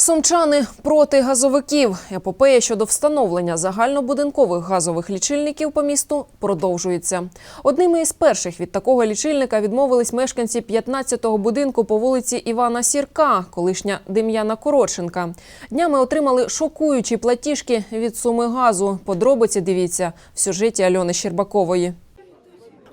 Сумчани проти газовиків. Епопея щодо встановлення загальнобудинкових газових лічильників по місту продовжується. Одними із перших від такого лічильника відмовились мешканці 15-го будинку по вулиці Івана Сірка, колишня Дем'яна Коротшенка. Днями отримали шокуючі платіжки від суми газу. Подробиці дивіться в сюжеті Альони Щербакової.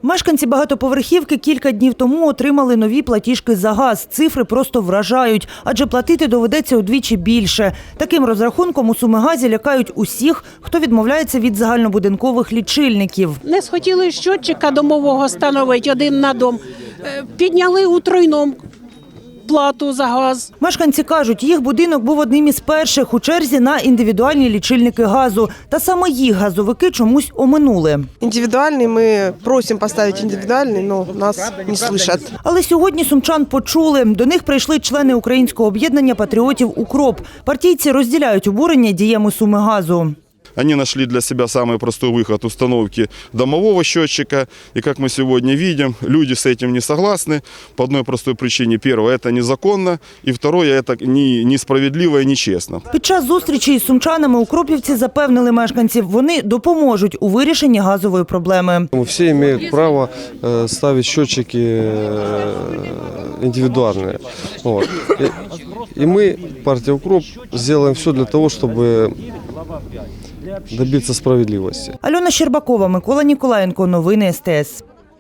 Мешканці багатоповерхівки кілька днів тому отримали нові платіжки за газ. Цифри просто вражають, адже платити доведеться удвічі більше. Таким розрахунком у Сумигазі лякають усіх, хто відмовляється від загальнобудинкових лічильників. Не схотіли щотчика домового встановити один на дом. Е, Підняли у тройному плату за газ. Мешканці кажуть, їх будинок був одним із перших у черзі на індивідуальні лічильники газу. Та саме їх газовики чомусь оминули. Индивидуальный мы просим поставить индивидуальный, но нас не слышат. Але сьогодні сумчан почули. До них прийшли члени українського об'єднання патріотів «Укроп». Партійці розділяють обурення діями суми газу. Они нашли для себя самый простой выход установки домового счетчика. И как мы сегодня видим, люди с этим не согласны по одной простой причине. Первое, это незаконно. И второе, это не- несправедливо и нечестно. Під час зустрічі із сумчанами укропівці запевнили мешканців, вони допоможуть у вирішенні газової проблеми. Все имеют право э, ставить счетчики э, индивидуальные. Вот. И, и мы, партия «Укроп», сделаем все для того, чтобы добиться справедливості. Альона Щербакова, Микола Ніколаєнко. Новини СТС.